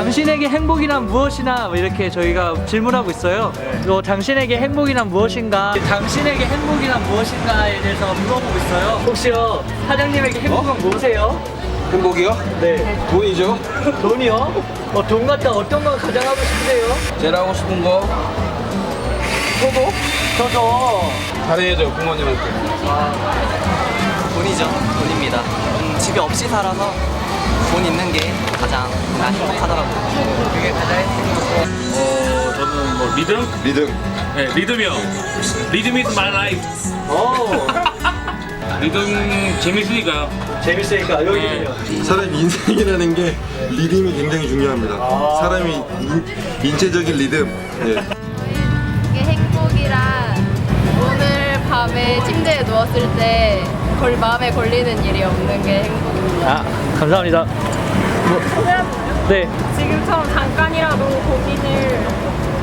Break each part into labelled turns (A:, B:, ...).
A: 당신에게 행복이란 무엇이나 뭐 이렇게 저희가 질문하고 있어요. 또 당신에게 행복이란 무엇인가? 당신에게 행복이란 무엇인가에 대해서 물어보고 있어요. 혹시요 사장님에게 행복은 뭐세요?
B: 행복이요?
A: 네.
B: 돈이죠.
A: 돈이요? 어, 돈 같다 어떤 거 가장 하고 싶으세요?
B: 제일 하고 싶은 거
A: 저도. 저도.
B: 잘해야죠 부모님한테.
C: 돈이죠. 돈입니다. 음, 집이 없이 살아서 돈 있는 게 가장 난 행복하더라고요. 그게 가장 행복하고.
D: 어, 저는 뭐 리듬?
B: 리듬.
D: 네, 리듬이요. 리듬 is my life.
A: 오.
D: 리듬 재밌으니까요.
A: 재밌으니까 여기는요.
E: 사람 인생이라는 게 리듬이 굉장히 중요합니다. 사람이 인, 인체적인 리듬. 예.
F: 이게 행복이란 오늘 밤에 침대에 누웠을 때 걸 마음에 걸리는 일이 없는 게 행복입니다.
A: 아 감사합니다. 뭐, 네.
F: 지금처럼 잠깐이라도 고민을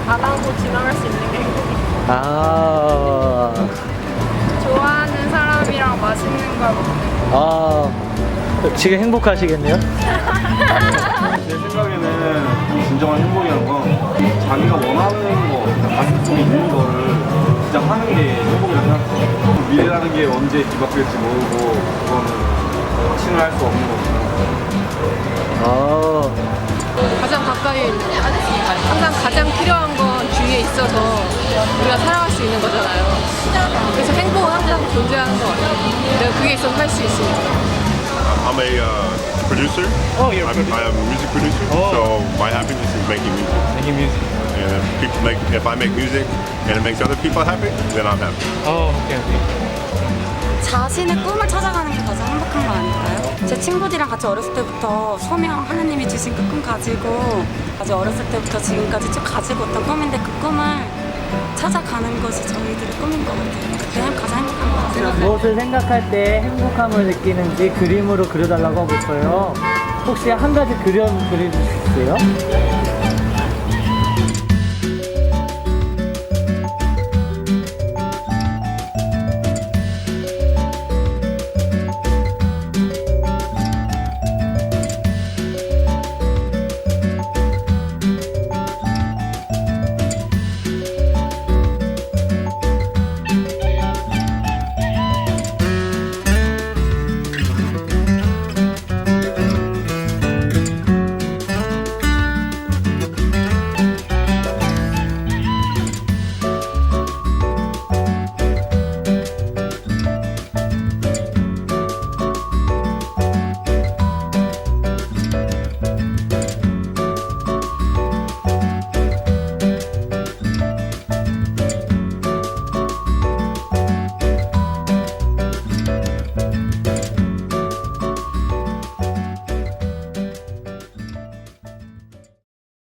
F: 안 하고 지나갈 수 있는 게 행복입니다.
A: 아.
F: 좋아하는 사람이랑 맛있는 걸 먹는 거.
A: 아. 지금 행복하시겠네요?
G: 제 생각에는 진정한 행복이란 건 자기가 원하는 거, 가슴속에 있는 거를 진짜 하는 게 행복이라고 생각해요. 미래라는 게 언제 뒤바뀔지 모르고 그거는 확신을 할 수 없는 거고.
A: 아.
F: 가장 가까이 있는 항상 가장 필요한 건 주위에 있어서 우리가 살아갈 수 있는 거잖아요. 그래서 행복은 항상 존재하는 것 같아요. 내가 그게 있어서 할수 있으니까.
H: I'm a uh, producer.
A: Oh, you're a
H: I'm,
A: producer.
H: I am a music producer.
A: Oh.
H: So my happiness is making music.
A: Making music.
H: And if people make, if I make music and it makes other people happy, then I'm happy.
A: 어, 오케이, 오케이.
I: 자신의 꿈을 찾아가는 게 가장 행복한 거 아닐까요? 제 친구들이랑 같이 어렸을 때부터 소명 하나님이 주신 그 꿈 가지고 아주 어렸을 때부터 지금까지 쭉 가지고 있던 꿈인데 그 꿈을 찾아가는 것이 저희들의 꿈인 것 같아요. 그게 가장 행복한 것 같아요.
A: 무엇을 생각할 때 행복함을 느끼는지 그림으로 그려달라고 하고 있어요. 혹시 한 가지 그려 그려주실 수 있어요?